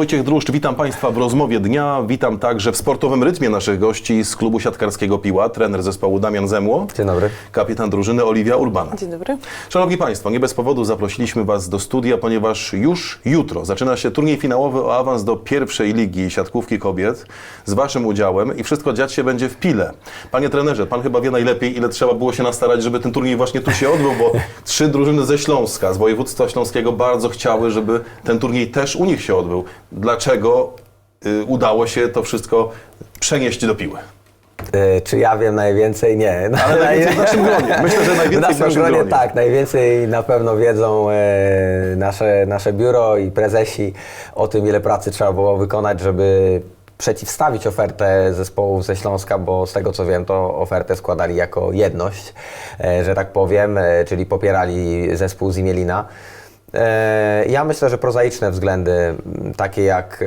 Wojciech Druszcz, witam Państwa w rozmowie dnia. Witam także w sportowym rytmie naszych gości z klubu siatkarskiego Piła, trener zespołu Damian Zemło, Dzień dobry. kapitan drużyny Oliwia Urbana. Dzień dobry. Szanowni Państwo, nie bez powodu zaprosiliśmy Was do studia, ponieważ już jutro zaczyna się turniej finałowy o awans do pierwszej ligi siatkówki kobiet z Waszym udziałem i wszystko dziać się będzie w Pile. Panie trenerze, Pan chyba wie najlepiej, ile trzeba było się nastarać, żeby ten turniej właśnie tu się odbył, bo trzy drużyny ze Śląska, z województwa śląskiego bardzo chciały, żeby ten turniej też u nich się odbył. Dlaczego y, udało się to wszystko przenieść do Piły? E, czy ja wiem najwięcej? Nie. Ale najwięcej w naszym gronie. Myślę, że najwięcej w naszym, gronie, gronie. tak. Najwięcej na pewno wiedzą e, nasze, nasze biuro i prezesi o tym, ile pracy trzeba było wykonać, żeby przeciwstawić ofertę zespołów ze Śląska, bo z tego co wiem, to ofertę składali jako jedność, e, że tak powiem, e, czyli popierali zespół z Imielina. E, Ja myślę, że prozaiczne względy, takie jak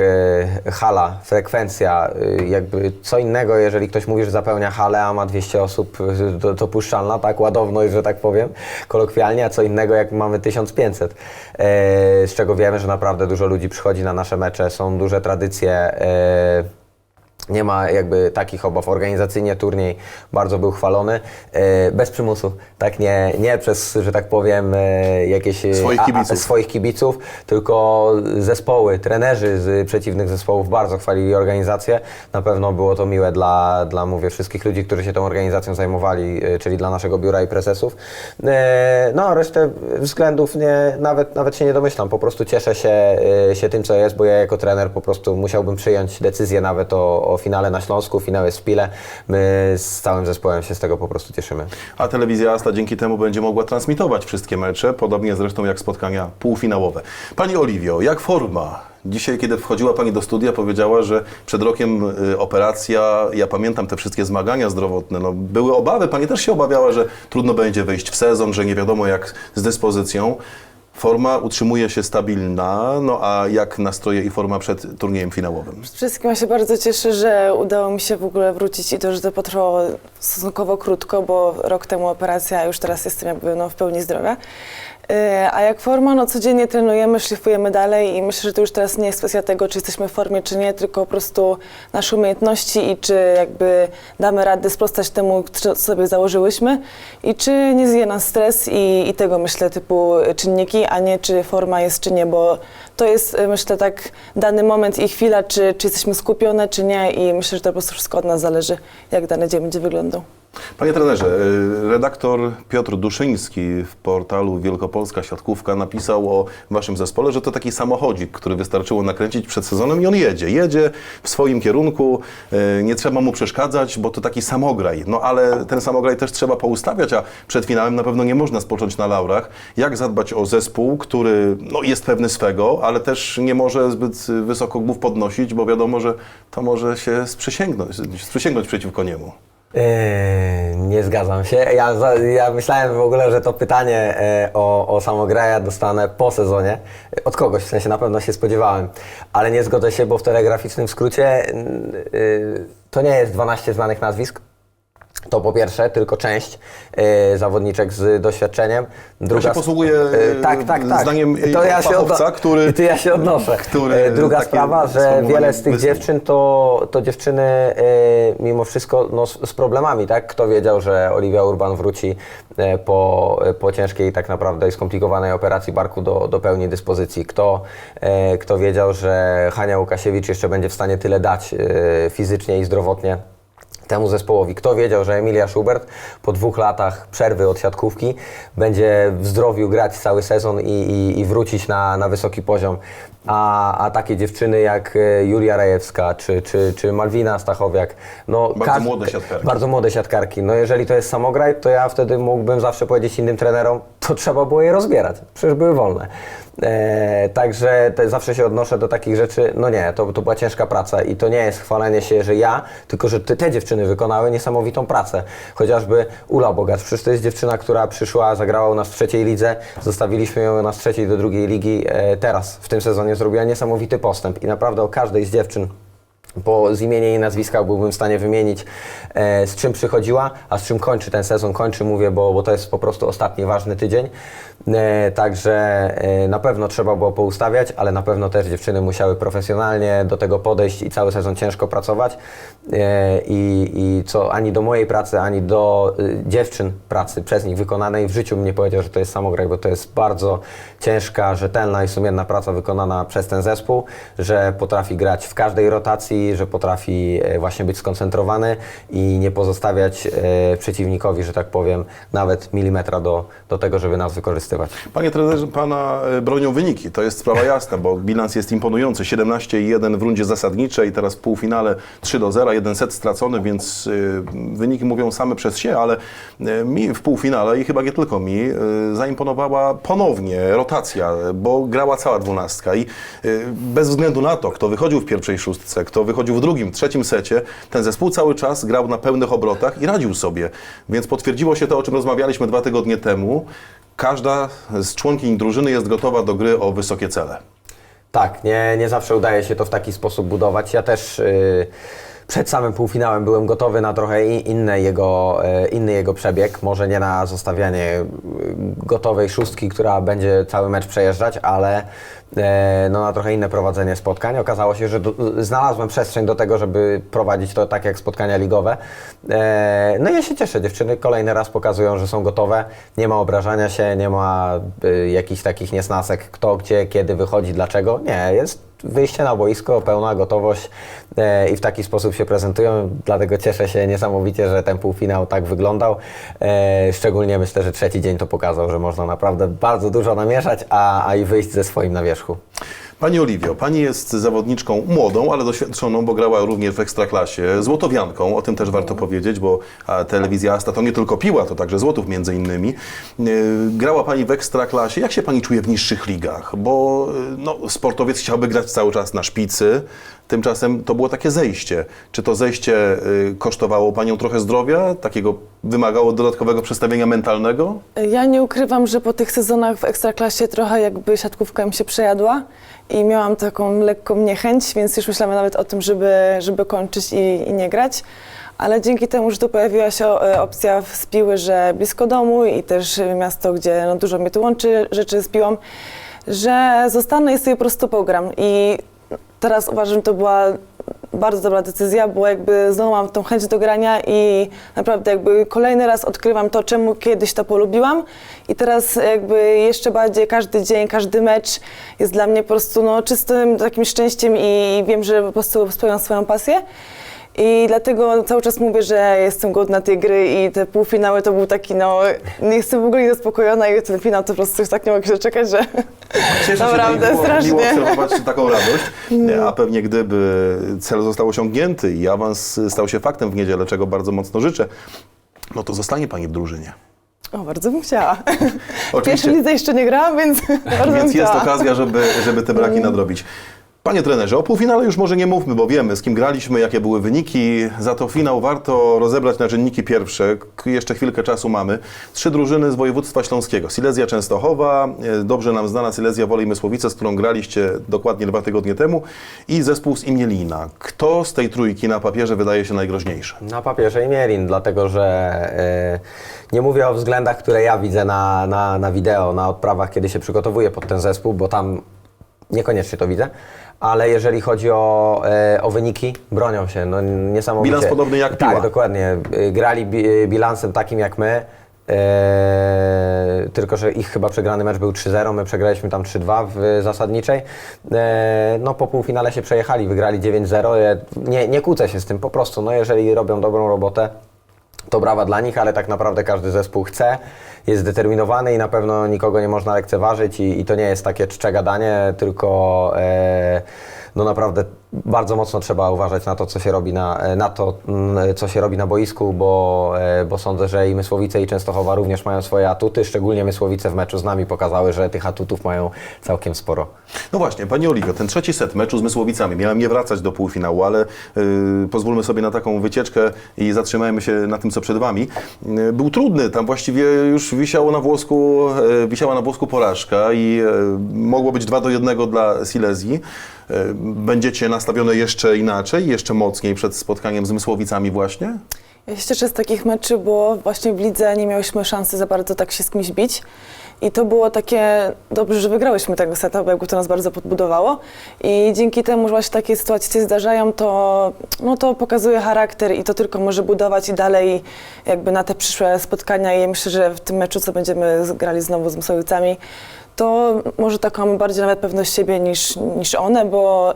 e, hala, frekwencja, e, jakby co innego, jeżeli ktoś mówi, że zapełnia halę, a ma 200 osób e, do- dopuszczalna, tak, ładowność, że tak powiem, kolokwialnie, a co innego jak mamy 1500, e, z czego wiemy, że naprawdę dużo ludzi przychodzi na nasze mecze, są duże tradycje. Nie ma jakby takich obaw. Organizacyjnie turniej bardzo był chwalony, e, bez przymusu. Tak nie, nie przez, że tak powiem, e, jakieś e, Swoich a- a- kibiców. swoich kibiców, tylko zespoły, trenerzy z przeciwnych zespołów bardzo chwalili organizację. Na pewno było to miłe dla, dla mówię, wszystkich ludzi, którzy się tą organizacją zajmowali, czyli dla naszego biura i prezesów. No, a resztę względów nie, nawet, nawet się nie domyślam. Po prostu cieszę się, się tym, co jest, bo ja jako trener po prostu musiałbym przyjąć decyzję nawet o, o finale na Śląsku. Finał jest w Pile. My z całym zespołem się z tego po prostu cieszymy. A telewizja Asta dzięki temu będzie mogła transmitować wszystkie mecze, podobnie zresztą jak spotkania półfinałowe. Pani Oliwio, jak forma? Dzisiaj, kiedy wchodziła Pani do studia, powiedziała, że przed rokiem y, operacja, ja pamiętam te wszystkie zmagania zdrowotne, no, były obawy, Pani też się obawiała, że trudno będzie wejść w sezon, że nie wiadomo jak z dyspozycją. Forma utrzymuje się stabilna, no a jak nastroje i forma przed turniejem finałowym? Przede wszystkim ja się bardzo cieszę, że udało mi się w ogóle wrócić i to, że to potrwało stosunkowo krótko, bo rok temu operacja, a już teraz jestem jakby no, w pełni zdrowia. Yy, A jak forma, no codziennie trenujemy, szlifujemy dalej i myślę, że to już teraz nie jest kwestia tego, czy jesteśmy w formie, czy nie, tylko po prostu nasze umiejętności i czy jakby damy radę sprostać temu, co sobie założyłyśmy i czy nie zje nas stres i, i tego myślę typu czynniki, a nie czy forma jest, czy nie, bo to jest y, myślę tak dany moment i chwila, czy, czy jesteśmy skupione, czy nie i myślę, że to po prostu wszystko od nas zależy, jak dany dzień będzie wyglądał. Panie trenerze, y, redaktor Piotr Duszyński w portalu Wielkopolska Siatkówka napisał o waszym zespole, że to taki samochodzik, który wystarczyło nakręcić przed sezonem i on jedzie. Jedzie w swoim kierunku, y, nie trzeba mu przeszkadzać, bo to taki samograj. No ale ten samograj też trzeba poustawiać, a przed finałem na pewno nie można spocząć na laurach. Jak zadbać o zespół, który no, jest pewny swego, ale też nie może zbyt wysoko głów podnosić, bo wiadomo, że to może się sprzysięgnąć, sprzysięgnąć przeciwko niemu. Eee, nie zgadzam się. Ja, ja myślałem w ogóle, że to pytanie e, o, o samograja dostanę po sezonie. Od kogoś, w sensie na pewno się spodziewałem. Ale nie zgodzę się, bo w telegraficznym skrócie y, to nie jest 12 znanych nazwisk. To po pierwsze, tylko część e, zawodniczek z doświadczeniem. Ja się posługuję e, tak, tak, tak. zdaniem to ja się fachowca, który- To ja się odnoszę. który E, Druga sprawa, że wiele z tych wysnuł. dziewczyn to, to dziewczyny e, mimo wszystko no, z, z problemami, tak? Kto wiedział, że Oliwia Urban wróci e, po, po ciężkiej tak naprawdę i skomplikowanej operacji barku do, do pełni dyspozycji? Kto, e, kto wiedział, że Hania Łukasiewicz jeszcze będzie w stanie tyle dać e, fizycznie i zdrowotnie? Temu zespołowi. Kto wiedział, że Emilia Schubert po dwóch latach przerwy od siatkówki będzie w zdrowiu grać cały sezon i, i, i wrócić na, na wysoki poziom. A, a takie dziewczyny jak e, Julia Rajewska czy, czy, czy Malwina Stachowiak, no Bardzo każ- młode siatkarki. Bardzo młode siatkarki. No jeżeli to jest samograj, to ja wtedy mógłbym zawsze powiedzieć innym trenerom, to trzeba było je rozbierać. Przecież były wolne. E, także te, zawsze się odnoszę do takich rzeczy. No nie, to, to była ciężka praca i to nie jest chwalenie się, że ja, tylko że te, te dziewczyny wykonały niesamowitą pracę. Chociażby Ula Bogacz, przecież to jest dziewczyna, która przyszła, zagrała u nas w trzeciej lidze, zostawiliśmy ją na z trzeciej do drugiej ligi. E, teraz, w tym sezonie zrobiła niesamowity postęp i naprawdę o każdej z dziewczyn po, z imienia i nazwiska byłbym w stanie wymienić, e, z czym przychodziła, a z czym kończy ten sezon. Kończy, mówię, bo, bo to jest po prostu ostatni ważny tydzień. E, także e, na pewno trzeba było poustawiać, ale na pewno też dziewczyny musiały profesjonalnie do tego podejść i cały sezon ciężko pracować. E, i, I co ani do mojej pracy, ani do y, dziewczyn pracy przez nich wykonanej w życiu bym nie powiedział, że to jest samograj, bo to jest bardzo ciężka, rzetelna i sumienna praca wykonana przez ten zespół, że potrafi grać w każdej rotacji, że potrafi e, właśnie być skoncentrowany i nie pozostawiać e, przeciwnikowi, że tak powiem, nawet milimetra do, do tego, żeby nas wykorzystywać. Panie trenerze, pana e, bronią wyniki, to jest sprawa jasna, bo bilans jest imponujący. 17-1 w rundzie zasadniczej, teraz w półfinale 3 do 0, jeden set stracony, więc wyniki mówią same przez się, ale mi w półfinale i chyba nie tylko mi zaimponowała ponownie rotacja, bo grała cała dwunastka i bez względu na to, kto wychodził w pierwszej szóstce, kto wychodził w drugim, trzecim secie, ten zespół cały czas grał na pełnych obrotach i radził sobie. Więc potwierdziło się to, o czym rozmawialiśmy dwa tygodnie temu. Każda z członkiń drużyny jest gotowa do gry o wysokie cele. Tak, nie, nie zawsze udaje się to w taki sposób budować. Ja też y, przed samym półfinałem byłem gotowy na trochę inny jego, y, inny jego przebieg. Może nie na zostawianie y, gotowej szóstki, która będzie cały mecz przejeżdżać, ale y, no, na trochę inne prowadzenie spotkań. Okazało się, że do, znalazłem przestrzeń do tego, żeby prowadzić to tak jak spotkania ligowe. E, no i ja się cieszę, dziewczyny kolejny raz pokazują, że są gotowe. Nie ma obrażania się, nie ma jakichś takich niesnasek, kto, gdzie, kiedy wychodzi, dlaczego. Nie, jest wyjście na boisko, pełna gotowość e, i w taki sposób się prezentują. Dlatego cieszę się niesamowicie, że ten półfinał tak wyglądał. E, szczególnie myślę, że trzeci dzień to pokazał, że można naprawdę bardzo dużo namieszać, a, a i wyjść ze swoim na wierzchu. Pani Oliwio, Pani jest zawodniczką młodą, ale doświadczoną, bo grała również w Ekstraklasie, złotowianką, o tym też warto powiedzieć, bo telewizja Asta to nie tylko piła, to także złotów między innymi. Yy, Grała Pani w Ekstraklasie, jak się Pani czuje w niższych ligach? Bo yy, no, sportowiec chciałby grać cały czas na szpicy, tymczasem to było takie zejście. Czy to zejście yy, kosztowało Panią trochę zdrowia, takiego wymagało dodatkowego przestawienia mentalnego? Ja nie ukrywam, że po tych sezonach w Ekstraklasie trochę jakby siatkówka mi się przejadła i miałam taką lekką niechęć, więc już myślałam nawet o tym, żeby, żeby kończyć i, i nie grać. Ale dzięki temu, że tu pojawiła się e, opcja z Piły, że blisko domu i też miasto, gdzie no, dużo mnie tu łączy rzeczy z Piłą, że zostanę i sobie po prostu pogram. I teraz uważam, że to była bardzo dobra decyzja, bo jakby znowu mam tą chęć do grania i naprawdę jakby kolejny raz odkrywam to, czemu kiedyś to polubiłam i teraz jakby jeszcze bardziej każdy dzień, każdy mecz jest dla mnie po prostu no, czystym takim szczęściem i wiem, że po prostu spełniam swoją pasję. I dlatego cały czas mówię, że jestem godna tej gry i te półfinały to był taki, no, nie jestem w ogóle niezaspokojona i ten finał to po prostu już tak nie mogę się czekać, że Cieszę Naprawdę, się, strasznie. miło obserwować taką radość, a pewnie gdyby cel został osiągnięty i awans stał się faktem w niedzielę, czego bardzo mocno życzę, no to zostanie Pani w drużynie. o, bardzo bym chciała. Oczywiście. pierwszej lidze jeszcze nie grałam, więc bardzo Więc jest chciała. okazja, żeby, żeby te braki nadrobić. Panie trenerze, o półfinale już może nie mówmy, bo wiemy z kim graliśmy, jakie były wyniki. Za to finał warto rozebrać na czynniki pierwsze. Jeszcze chwilkę czasu mamy. Trzy drużyny z województwa śląskiego. Silesia Częstochowa, e, dobrze nam znana Silesia Wolej Mysłowice, z którą graliście dokładnie dwa tygodnie temu i zespół z Imielina. Kto z tej trójki na papierze wydaje się najgroźniejszy? Na papierze i Mierin, dlatego że e, nie mówię o względach, które ja widzę na, na, na wideo, na odprawach, kiedy się przygotowuję pod ten zespół, bo tam niekoniecznie to widzę, ale jeżeli chodzi o, e, o wyniki, bronią się no, niesamowicie. Bilans podobny jak Piła. Tak, dokładnie. E, Grali bi, bilansem takim jak my, e, tylko że ich chyba przegrany mecz był 3-0, my przegraliśmy tam 3-2 w zasadniczej. E, no po półfinale się przejechali, wygrali 9-0. Ja Nie, nie kłócę się z tym, po prostu, no jeżeli robią dobrą robotę, to brawa dla nich, ale tak naprawdę każdy zespół chce, jest zdeterminowany i na pewno nikogo nie można lekceważyć i, i to nie jest takie czcze gadanie, tylko e, no naprawdę bardzo mocno trzeba uważać na to, co się robi na, na to, mm, co się robi na boisku, bo, e, bo sądzę, że i Mysłowice i Częstochowa również mają swoje atuty, szczególnie Mysłowice w meczu z nami pokazały, że tych atutów mają całkiem sporo. No właśnie, Pani Oliwio, ten trzeci set meczu z Mysłowicami. Miałem nie wracać do półfinału, ale yy, pozwólmy sobie na taką wycieczkę i zatrzymajmy się na tym co przed Wami, y, był trudny. Tam właściwie już wisiało na włosku, y, wisiała na włosku porażka i y, mogło być 2 do 1 dla Silesii. Y, Będziecie nastawione jeszcze inaczej, jeszcze mocniej przed spotkaniem z Mysłowicami właśnie? Ja się cieszę z takich meczy, bo właśnie w lidze nie miałyśmy szansy za bardzo tak się z kimś bić. I to było takie dobrze, że wygrałyśmy tego seta, bo jakby to nas bardzo podbudowało. I dzięki temu, że właśnie takie sytuacje się zdarzają, to, no to pokazuje charakter i to tylko może budować i dalej jakby na te przyszłe spotkania. I myślę, że w tym meczu, co będziemy grali znowu z Mysłowicami, to może taką bardziej nawet pewność siebie niż, niż one, bo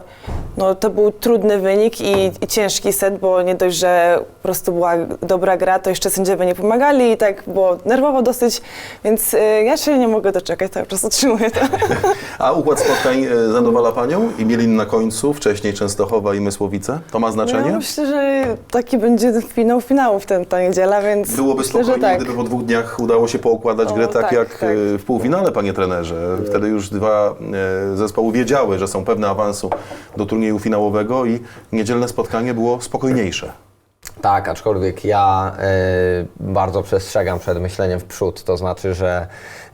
no, to był trudny wynik i, i ciężki set, bo nie dość, że po prostu była dobra gra, to jeszcze sędziowie nie pomagali i tak było nerwowo dosyć, więc y, ja się nie mogę doczekać, cały czas utrzymuję to. A układ spotkań y, zadowala Panią? I Mielin na końcu, wcześniej Częstochowa i Mysłowice? To ma znaczenie? Ja myślę, że taki będzie finał finałów ten, ta niedziela, więc Byłoby myślę, że spokojnie, tak. gdyby po dwóch dniach udało się poukładać O, grę tak, tak, jak tak. y, w półfinale, panie trenerze. Wtedy już dwa y, zespoły wiedziały, że są pewne awansu do turnieju finałowego i niedzielne spotkanie było spokojniejsze. Tak, aczkolwiek ja y, bardzo przestrzegam przed myśleniem w przód. To znaczy, że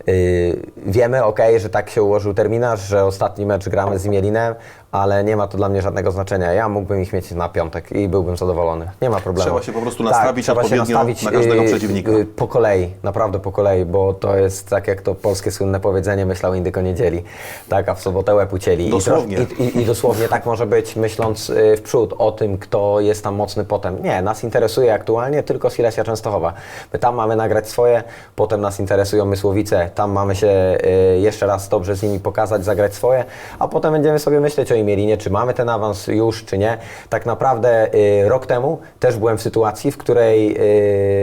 y, wiemy, ok, że tak się ułożył terminarz, że ostatni mecz gramy z Mielinem, ale nie ma to dla mnie żadnego znaczenia. Ja mógłbym ich mieć na piątek i byłbym zadowolony. Nie ma problemu. Trzeba się po prostu nastawić trzeba się odpowiednio nastawić, na każdego y, przeciwnika. y, po kolei, naprawdę po kolei, bo to jest tak jak to polskie słynne powiedzenie myślał indyk o niedzieli. Tak, a w sobotę łeb ucięli. I Dosłownie. I, i, I dosłownie tak może być, myśląc y, w przód o tym, kto jest tam mocny potem. Nie, nas interesuje aktualnie tylko Silesia Częstochowa. My tam mamy nagrać swoje, potem nas interesują Mysłowice, tam mamy się jeszcze raz dobrze z nimi pokazać, zagrać swoje, a potem będziemy sobie myśleć o Imielinie, czy mamy ten awans już, czy nie. Tak naprawdę y, rok temu też byłem w sytuacji, w której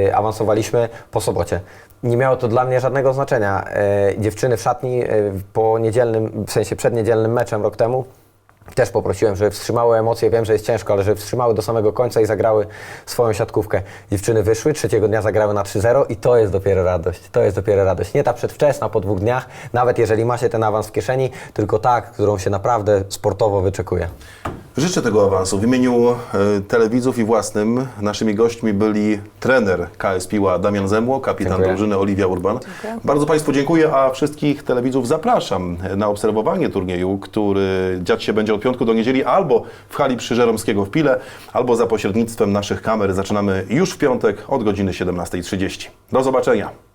y, awansowaliśmy po sobocie. Nie miało to dla mnie żadnego znaczenia. E, dziewczyny w szatni e, po niedzielnym, w sensie przed niedzielnym meczem rok temu też poprosiłem, żeby wstrzymały emocje. Wiem, że jest ciężko, ale żeby wstrzymały do samego końca i zagrały swoją siatkówkę. Dziewczyny wyszły, trzeciego dnia zagrały na 3-0 i to jest dopiero radość. To jest dopiero radość. Nie ta przedwczesna po dwóch dniach, nawet jeżeli ma się ten awans w kieszeni, tylko ta, którą się naprawdę sportowo wyczekuje. Życzę tego awansu. W imieniu e, telewidzów i własnym naszymi gośćmi byli trener KS Piła Damian Zemło, kapitan Dziękuję. drużyny Oliwia Urban. Bardzo Państwu dziękuję, a wszystkich telewidzów zapraszam na obserwowanie turnieju, który dziać się będzie od piątku do niedzieli albo w hali przy Żeromskiego w Pile, albo za pośrednictwem naszych kamer. Zaczynamy już w piątek od godziny 17.30. Do zobaczenia.